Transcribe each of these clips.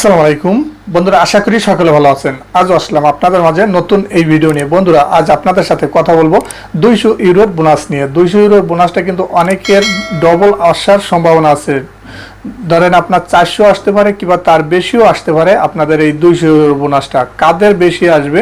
আসসালামু আলাইকুম। বন্ধুরা, আশা করি সকলে ভালো আছেন। আজও আসলাম আপনাদের মাঝে নতুন এই ভিডিও নিয়ে। বন্ধুরা, আজ আপনাদের সাথে কথা বলব দুইশো ইউরোর বোনাস নিয়ে। দুইশো ইউরোর বোনাসটা কিন্তু অনেকের ডবল আসার সম্ভাবনা আছে। ধরেন আপনার চারশো আসতে পারে কিংবা তার বেশিও আসতে পারে, আপনাদের এই দুইশো বোনাসটা কাদের বেশি আসবে,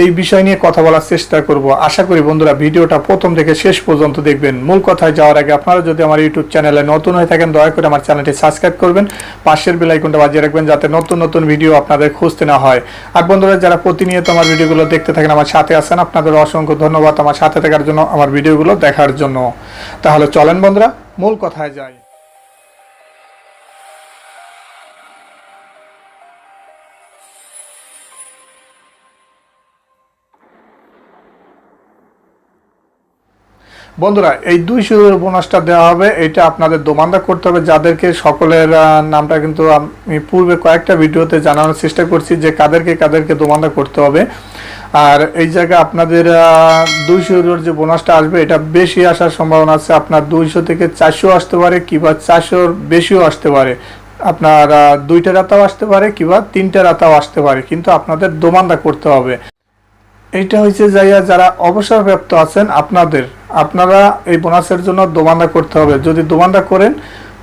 এই বিষয় নিয়ে কথা বলার চেষ্টা করব। আশা করি বন্ধুরা ভিডিওটা প্রথম থেকে শেষ পর্যন্ত দেখবেন। মূল কথায় যাওয়ার আগে আপনারা যদি আমার ইউটিউব চ্যানেলে নতুন হয়ে থাকেন, দয়া করে আমার চ্যানেলটি সাবস্ক্রাইব করবেন, পাশের বেল আইকনটা বাজিয়ে রাখবেন যাতে নতুন নতুন ভিডিও আপনাদের খুঁজতে না হয়। আর বন্ধুরা, যারা প্রতিনিয়ত আমার ভিডিওগুলো দেখতে থাকেন, আমার সাথে আছেন, আপনাদের অসংখ্য ধন্যবাদ আমার সাথে থাকার জন্য, আমার ভিডিওগুলো দেখার জন্য। তাহলে চলেন বন্ধুরা, মূল কথায় যাই। বন্ধুরা, এই দুই দুইশো বোনাসটা দেওয়া হবে। এটা আপনাদের দোমান্দা করতে হবে, যাদেরকে সকলের নামটা কিন্তু আমি পূর্বে কয়েকটা ভিডিওতে জানানোর চেষ্টা করছি যে কাদেরকে কাদেরকে দোমান্দা করতে হবে। আর এই জায়গায় আপনাদের দুইশো ইউরোর যে বোনাসটা আসবে, এটা বেশি আসার সম্ভাবনা আছে। আপনার দুইশো থেকে চারশো আসতে পারে, কিংবা চারশোর বেশিও আসতে পারে। আপনার দুইটা রাতাও আসতে পারে, কিংবা তিনটা রাতাও আসতে পারে। কিন্তু আপনাদের দোমান্দা করতে হবে। এইটা হচ্ছে যাইয়া যারা অবসরপ্রাপ্ত আছেন আপনাদের। আপনারা এই বোনাসের জন্য দোমান্দা করতে হবে। যদি দোমান্দা করেন,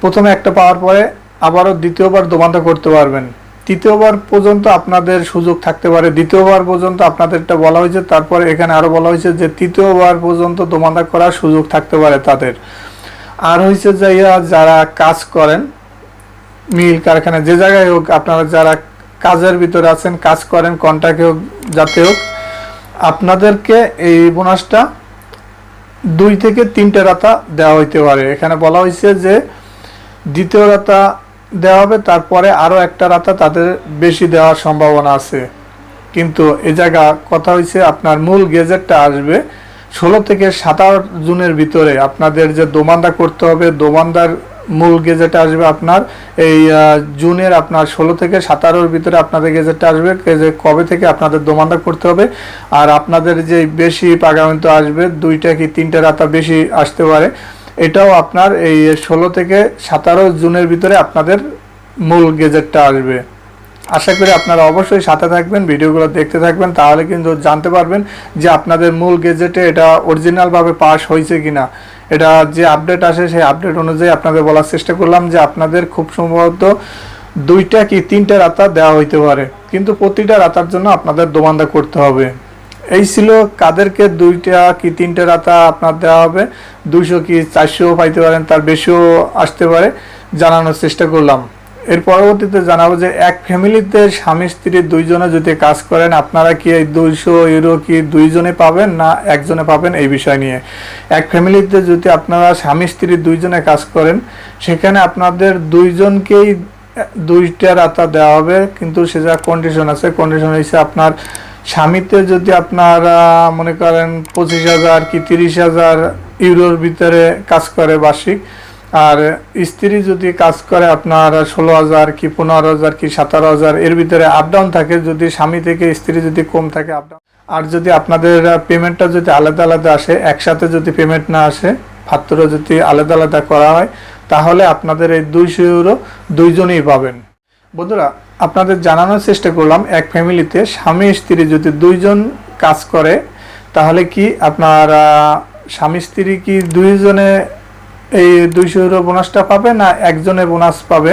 প্রথমে একটা পাওয়ার পরে আবারও দ্বিতীয়বার দোমান্দা করতে পারবেন। তৃতীয়বার পর্যন্ত আপনাদের সুযোগ থাকতে পারে। দ্বিতীয়বার পর্যন্ত আপনাদেরটা বলা হয়েছে। তারপরে এখানে আরও বলা হয়েছে যে তৃতীয়বার পর্যন্ত দোমান্দা করার সুযোগ থাকতে পারে তাদের। আর হয়েছে যাইয়া যারা কাজ করেন, মিল, কারখানা, যে জায়গায় হোক, আপনারা যারা কাজের ভিতরে আছেন, কাজ করেন কন্ট্রাক্টে হোক, যাতে হোক আপনাদেরকে এই বোনাসটা দুই থেকে তিনটে রাতা দেওয়া হইতে পারে। এখানে বলা হয়েছে যে দ্বিতীয় রাতা দেওয়া হবে, তারপরে আরও একটা রাতা তাদের বেশি দেওয়ার সম্ভাবনা আছে। কিন্তু এ জায়গা কথা হয়েছে আপনার মূল গেজেটটা আসবে ষোলো থেকে সাতাশ জুনের ভিতরে। আপনাদের যে দোমান্দা করতে হবে, দোমান্দার মূল গেজেট আসবে আপনার এই জুনের আপনার ষোলো থেকে সাতারোর ভিতরে আপনাদের গেজেটটা আসবে যে কবে থেকে আপনাদের দোমানদার করতে হবে। আর আপনাদের যে বেশি পাগামিন্ত আসবে, দুইটা কি তিনটা রাতা বেশি আসতে পারে, এটাও আপনার এই ষোলো থেকে সাতারো জুনের ভিতরে আপনাদের মূল গেজেটটা আসবে। আশা করি আপনারা অবশ্যই সাথে থাকবেন, ভিডিওগুলো দেখতে থাকবেন, তাহলে কিন্তু জানতে পারবেন যে আপনাদের মূল গেজেটে এটা অরিজিনালভাবে পাস হয়েছে কিনা। এটা যে আপডেট আসে সেই আপডেট অনুযায়ী আপনাদের বলার চেষ্টা করলাম যে আপনাদের খুব সম্ভবত দুইটা কি তিনটা রাতা দেওয়া হইতে পারে। কিন্তু প্রতিটা রাতার জন্য আপনাদের দোমান্দা করতে হবে। এই ছিল কাদেরকে দুইটা কি তিনটা রাতা আপনার দেওয়া হবে। দুইশো কি চারশো পাইতে পারেন, তার বেশিও আসতে পারে, জানানোর চেষ্টা করলাম। এর পরবর্তীতে জানাব যে এক ফ্যামিলিতে স্বামী, স্ত্রী দুইজনে যদি কাজ করেন, আপনারা কি এই দুইশো ইউরো কি দুইজনে পাবেন না একজনে পাবেন এই বিষয় নিয়ে? এক ফ্যামিলিতে যদি আপনারা স্বামী, স্ত্রী দুইজনে কাজ করেন, সেখানে আপনাদের দুইজনকেই দুইটা রাতা দেওয়া হবে, কিন্তু সে যা কন্ডিশন আছে কন্ডিশন হচ্ছে আপনার স্বামীতে যদি আপনারা মনে করেন পঁচিশ হাজার কি তিরিশ হাজার ইউরোর ভিতরে কাজ করে বার্ষিক আর স্ত্রী যদি কাজ করে আপনার ষোলো হাজার কি পনেরো হাজার কি সতেরো হাজার, এর ভিতরে আপ ডাউন থাকে। যদি স্বামী থেকে স্ত্রী যদি কম থাকে আপডাউন আর যদি আপনাদের পেমেন্টটা যদি আলাদা আলাদা আসে, একসাথে যদি পেমেন্ট না আসে ফাত্তর যদি আলাদা আলাদা করা হয়, তাহলে আপনাদের এই দুইশো ইউরো দুইজনেই পাবেন। বন্ধুরা, আপনাদের জানানোর চেষ্টা করলাম, এক ফ্যামিলিতে স্বামী, স্ত্রী যদি দুইজন কাজ করে, তাহলে কি আপনার স্বামী, স্ত্রী কি দুইজনে এই দুইশো ইউরো বোনাসটা পাবে না একজনে বোনাস পাবে?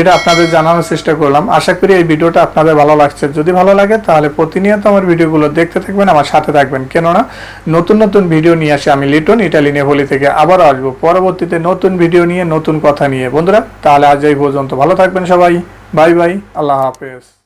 এটা আপনাদের জানানোর চেষ্টা করলাম। আশা করি এই ভিডিওটা আপনাদের ভালো লাগছে। যদি ভালো লাগে, তাহলে প্রতিনিয়ত আমার ভিডিওগুলো দেখতে থাকবেন, আমার সাথে থাকবেন। কেননা, নতুন নতুন ভিডিও নিয়ে আসে আমি লিটন, ইটালি নেভলি থেকে আবারও আসব। পরবর্তীতে নতুন ভিডিও নিয়ে, নতুন কথা নিয়ে। বন্ধুরা, তাহলে আজ এই পর্যন্ত। ভালো থাকবেন সবাই। Bye bye. আল্লাহ হাফেজ।